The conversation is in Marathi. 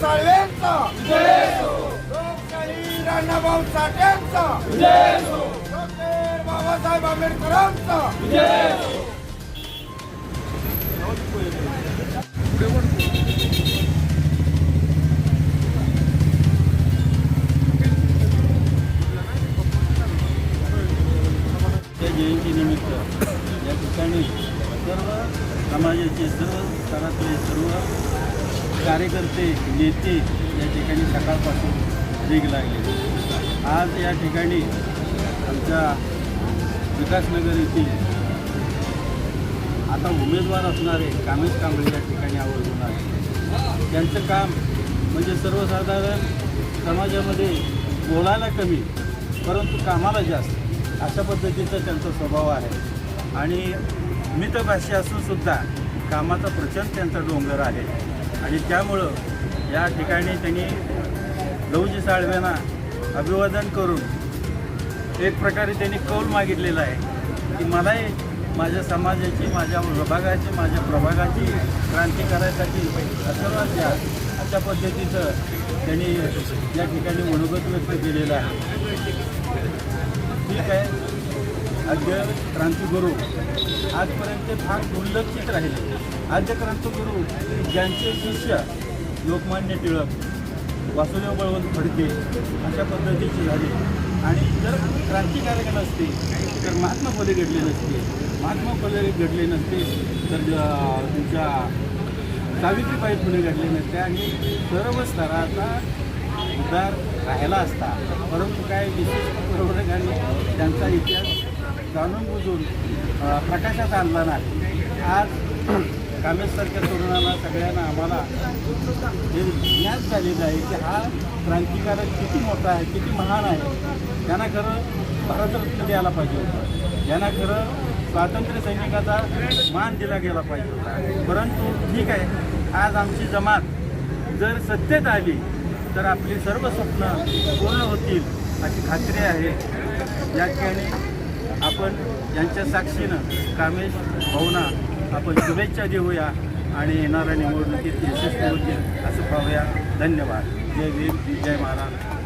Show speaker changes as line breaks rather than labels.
साळवेंचा लोकशाही राणाभाऊ साठ्यांचा बाबासाहेब आंबेडकरांचा
ठिकाणी सर्व समाजाचे सर्व स्तरातले सर्व कार्यकर्ते नेते या ठिकाणी सकाळपासून वेग लागले आज या ठिकाणी आमच्या विकासनगर येथील आता उमेदवार असणारे कामेश कांबळे या ठिकाणी आवर्जून आले. त्यांचं काम म्हणजे सर्वसाधारण समाजामध्ये बोलायला कमी परंतु कामाला जास्त अशा पद्धतीचा त्यांचा स्वभाव आहे. आणि मितभाषी असून सुद्धा कामाचा प्रचंड त्यांचा डोंगर आहे. आणि त्यामुळं या ठिकाणी त्यांनी लवजी साळव्यांना अभिवादन करून एक प्रकारे त्यांनी कौल मागितलेला आहे. की मलाही माझ्या समाजाची माझ्या विभागाची माझ्या प्रभागाची क्रांती करायसाठी आशीर्वाद द्या. अशा पद्धतीचं त्यांनी या ठिकाणी मनोगत व्यक्त केलेलं आहे. आद्य क्रांतीगुरू. आजपर्यंत ते फार दुर्लक्षित राहिले. आद्य क्रांतीगुरू ज्यांचे शिष्य लोकमान्य टिळक वासुदेव बळवंत फडके अशा पद्धतीचे झाले. आणि जर क्रांतिकारक नसते तर महात्मा फुले घडले नसते. महात्मा फुले घडले नसते तर तुमच्या सावित्रीबाई फुले घडले नसते. आणि सर्व स्तराचा उद्धार राहिला असता. परंतु काय विशेष प्रवर्गाने त्यांचा इतिहास जाणून बुजून प्रकाशात आणला नाही. आज कामेशसारख्या तरुणांना सगळ्यांना आम्हाला हे ज्ञान झालेलं आहे की हा क्रांतिकारक किती मोठा आहे किती महान आहे. त्यांना खरं भारतरत्न द्यायला पाहिजे होतं. यांना खरं स्वातंत्र्य सैनिकाचा मान दिला गेला पाहिजे होता. परंतु ठीक आहे आज आमची जमात जर सत्तेत आली तर आपली सर्व स्वप्न पूर्ण होतील अशी खात्री आहे. या ठिकाणी आपण यांच्या साक्षीनं कामेश भावना आपण शुभेच्छा देऊया आणि येणाऱ्या निवडणुकीत यशस्वी होतील असं पाहूया. धन्यवाद. जय भीम जय महाराज.